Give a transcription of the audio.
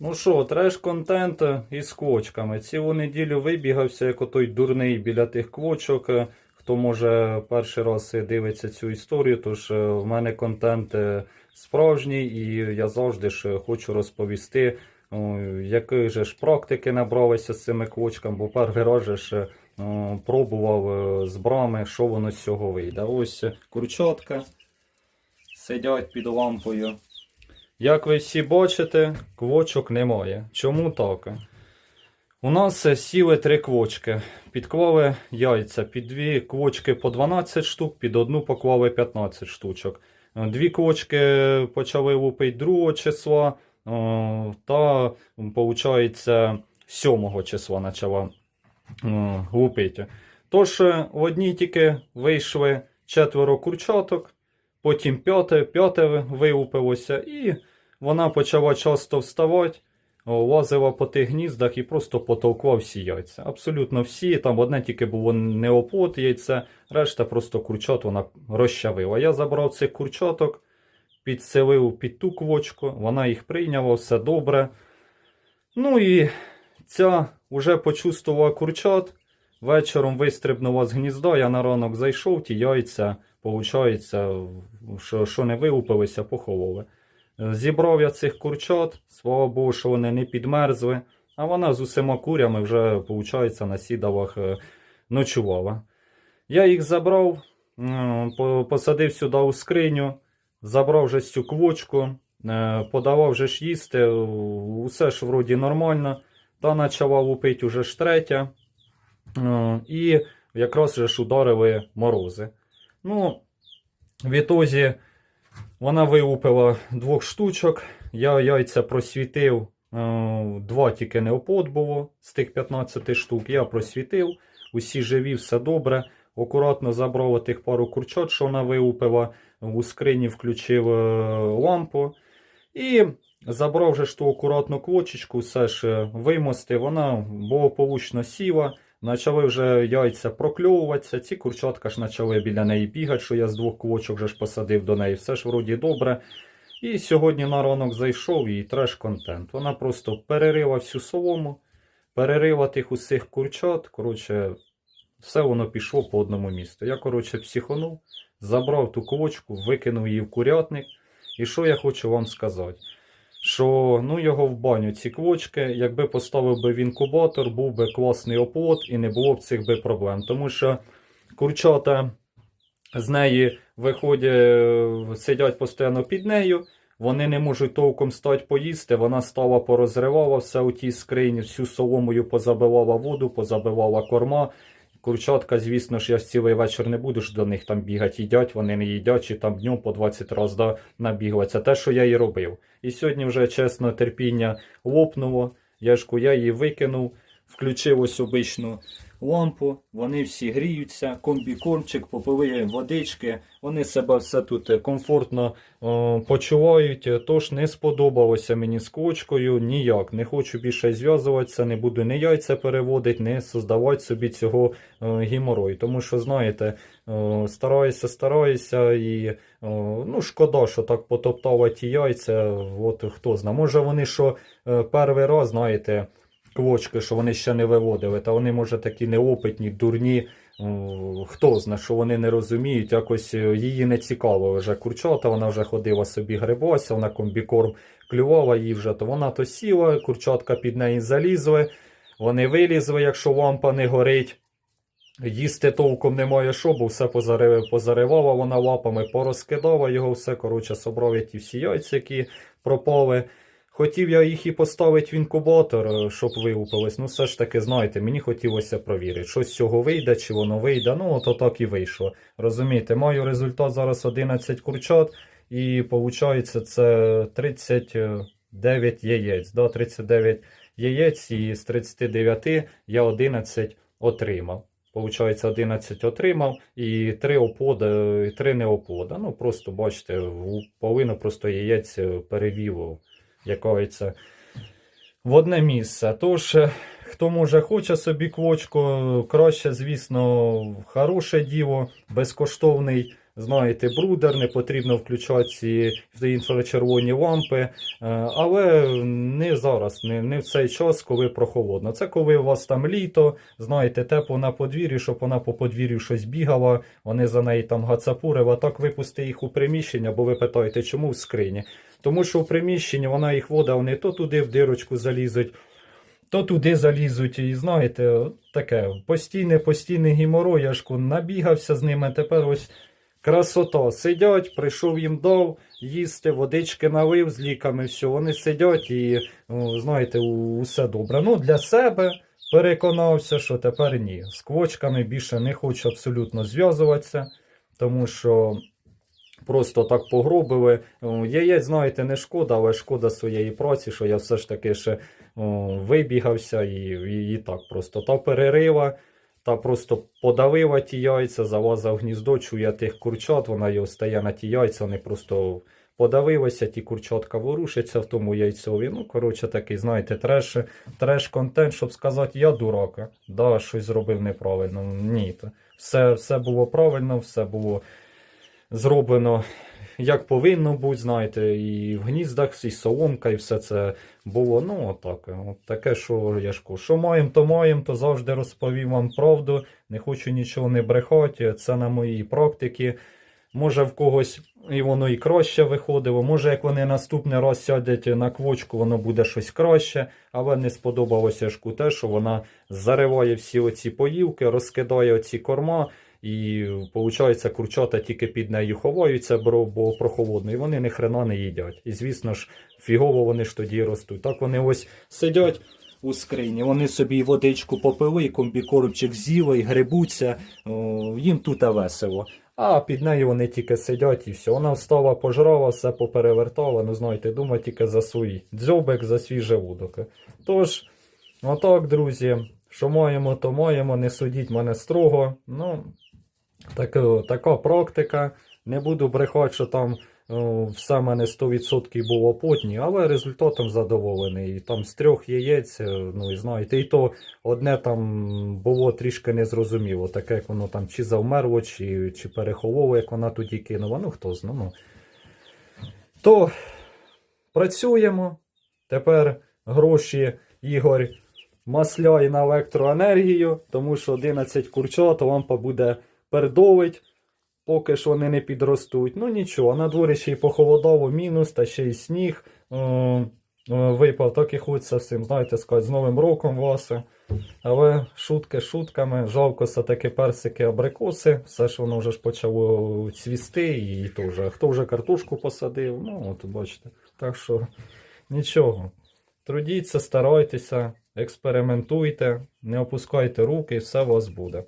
Ну що, треш-контент із квочками. Цілу неділю вибігався, як отой дурний біля тих квочок. Хто може перший раз дивиться цю історію, тож е, в мене контент е, справжній, і я завжди ж хочу розповісти, якої же ж практики набралися з цими квочками, бо перший раз ж пробував е, з брами, що воно з цього вийде. Ось курчатка сидять під лампою. Як ви всі бачите, квочок немає. Чому так? У нас е, сіли три квочки. Підклали яйця. Під дві квочки по 12 штук, під одну поклали 15 штучок. Е, Дві квочки почали лупити 2 числа, е, та, виходить, 7 числа почала лупити. Тож, в одній тільки вийшли четверо курчаток, потім п'яте, п'яте вилупилося, і вона почала часто вставати, лазила по тих гніздах і просто потовкла всі яйця. Абсолютно всі. Там одне тільки було неоплод яйце, решта просто курчат вона розчавила. Я забрав цих курчаток, підселив під ту квочку, вона їх прийняла, все добре. Ну і ця вже почувствувала курчат. Вечором вистрибнула з гнізда, я на ранок зайшов, ті яйця, получається, що, що не вилупилися, поховали. Зібрав я цих курчат, слава Богу, що вони не підмерзли, а вона з усіма курями вже, виходить, на сідалах е, ночувала. Я їх забрав, посадив сюди у скриню, забрав вже цю квочку, е, подавав вже ж їсти, усе ж вроді нормально. Та почала лупити уже ж третя. Е, І якраз же ж ударили морози. Ну, в ітозі вона вилупила двох штучок. Я яйця просвітив. е, Два тільки неопод було з тих 15 штук. Я просвітив. Усі живі, все добре. Акуратно забрав тих пару курчат, що вона вилупила. У скрині включив е, лампу. І забрав же ту акуратну квочечку, все ж е, вимостив. Вона благополучно сіла. Почали вже яйця прокльовуватися. Ці курчатка ж почали біля неї бігати, що я з двох квочок вже ж посадив до неї. Все ж вроді добре. І сьогодні на ранок зайшов і треш-контент. Вона просто перерила всю солому, перерила тих усіх курчат. Коротше, все воно пішло по одному місту. Я, коротше, психонув, забрав ту квочку, викинув її в курятник. І що я хочу вам сказати? Що ну його в баню ці квочки, якби поставив би в інкубатор, був би класний оплот і не було б цих би проблем. Тому що курчата з неї виходять, сидять постійно під нею, вони не можуть толком стати поїсти. Вона стала порозривала все у тій скрині, всю соломою позабивала воду, позабивала корма. Курчатка, звісно ж, я ж цілий вечір не буду до них там бігати, їдять, вони не їдять, чи там днем по 20 разів да, набігла. Це те, що я і робив. І сьогодні вже чесно терпіння лопнуло. Я я її викинув, включив ось обичну лампу, вони всі гріються, комбікормчик, попили водички, вони себе все тут е, комфортно е, почувають. Тож не сподобалося мені з кочкою ніяк. Не хочу більше зв'язуватися, не буду ні яйця переводити, не создавати собі цього е, геморою. Тому що, знаєте, е, стараюся, стараюся і е, ну, шкода, що так потоптала ті яйця. От хто знає. Може вони що е, перший раз, знаєте, квочки, що вони ще не виводили, та вони, може, такі неопитні, дурні. Хто знає, що вони не розуміють, якось е, її не цікаво вже курчата, вона вже ходила собі грибася, вона комбікорм клювала її вже, то вона то сіла, курчатка під неї залізли, вони вилізли, якщо лампа не горить. Їсти толком немає що, бо все позарив, позаривала вона лапами, порозкидала його, все, коротше, собрав я ті всі яйця, які пропали. Хотів я їх і поставити в інкубатор, е, щоб вилупилось. Ну, все ж таки, знаєте, мені хотілося провірити, що з цього вийде, чи воно вийде. Ну, от так і вийшло. Розумієте, маю результат зараз 11 курчат, і виходить, це 39 яєць. Да? 39 яєць, і з 39 я 11 отримав. Получається, 11 отримав і 3 опода, і 3 не опода. Ну, просто бачите, половину просто яєць е, якоїться в одне місце. Тож, е, хто може хоче собі квочку, краще, звісно, хороше діло, безкоштовний знаєте, брудер, не потрібно включати інфрачервоні лампи. Е, Але не зараз, не, не в цей час, коли прохолодно. Це коли у вас там літо, знаєте, тепло на подвір'ї, щоб вона по подвір'ю щось бігала, вони за неї там гацапурили, а так випусти їх у приміщення, бо ви питаєте, чому в скрині? Тому що в приміщенні вона їх вода, вони то туди в дирочку залізуть, то туди залізуть, і знаєте, таке постійне, постійне гіморо, я ж набігався з ними, тепер ось красота. Сидять, прийшов їм дав, їсти, водички налив з ліками, все, вони сидять і, о, знаєте, усе добре. Ну, для себе переконався, що тепер ні. З квочками більше не хочу абсолютно зв'язуватися, тому що. Просто так погробили. Яєць, знаєте, не шкода, але шкода своєї праці, що я все ж таки ще о, вибігався і, і, і так просто та перерила, та просто подавила ті яйця, залазила гніздо, чує тих курчат, вона його стає на ті яйця, вони просто подавилися, ті курчатка ворушаться в тому яйцові. Ну, коротше, такий, знаєте, треш, треш-контент, щоб сказати, я дурака, да, щось зробив неправильно. Ні, все, все було правильно, все було зроблено як повинно бути, знаєте, і в гніздах, і соломка, і все це було. Ну, отак. От таке, що я ж кажу, що маємо, то маємо, то завжди розповім вам правду. Не хочу нічого не брехати. Це на моїй практиці. Може, в когось і воно і краще виходило. Може, як вони наступний раз сядуть на квочку, воно буде щось краще, але не сподобалося Яшку те, що вона зариває всі оці поївки, розкидає оці корма. І виходить, курчата тільки під нею ховаються, бо, прохолодно, і вони ні хрена не їдять. І звісно ж, фігово вони ж тоді ростуть. Так вони ось сидять у скрині, вони собі водичку попили, комбікорбчик з'їли, грибуться, їм тут весело. А під нею вони тільки сидять і все. Вона встала, пожрала, все поперевертала, ну знаєте, думає тільки за свій дзьобик, за свій желудок. Тож, отак, друзі, що маємо, то маємо, не судіть мене строго. Ну, так, така практика. Не буду брехати, що там все мене 100% було потні, але результатом задоволений. І Там з трьох яєць, е, ну і знаєте, і то одне там було трішки незрозуміло, таке, як воно там чи завмерло, чи, чи перехололо, як вона тоді кинула. Ну хто знає. Ну. То працюємо. Тепер гроші Ігор масляє на електроенергію, тому що 11 курчат лампа буде пердовить, поки що вони не підростуть. Ну нічого, на дворі ще й похолодало мінус, та ще й сніг е, е, випав, так і хочеться всім, знаєте, сказати, з Новим роком вас. Але шутки шутками, жалко все-таки персики абрикоси, все ж воно вже ж почало цвісти, і то вже, хто вже картошку посадив, ну от бачите. Так що нічого. Трудіться, старайтеся, експериментуйте, не опускайте руки, і все у вас буде.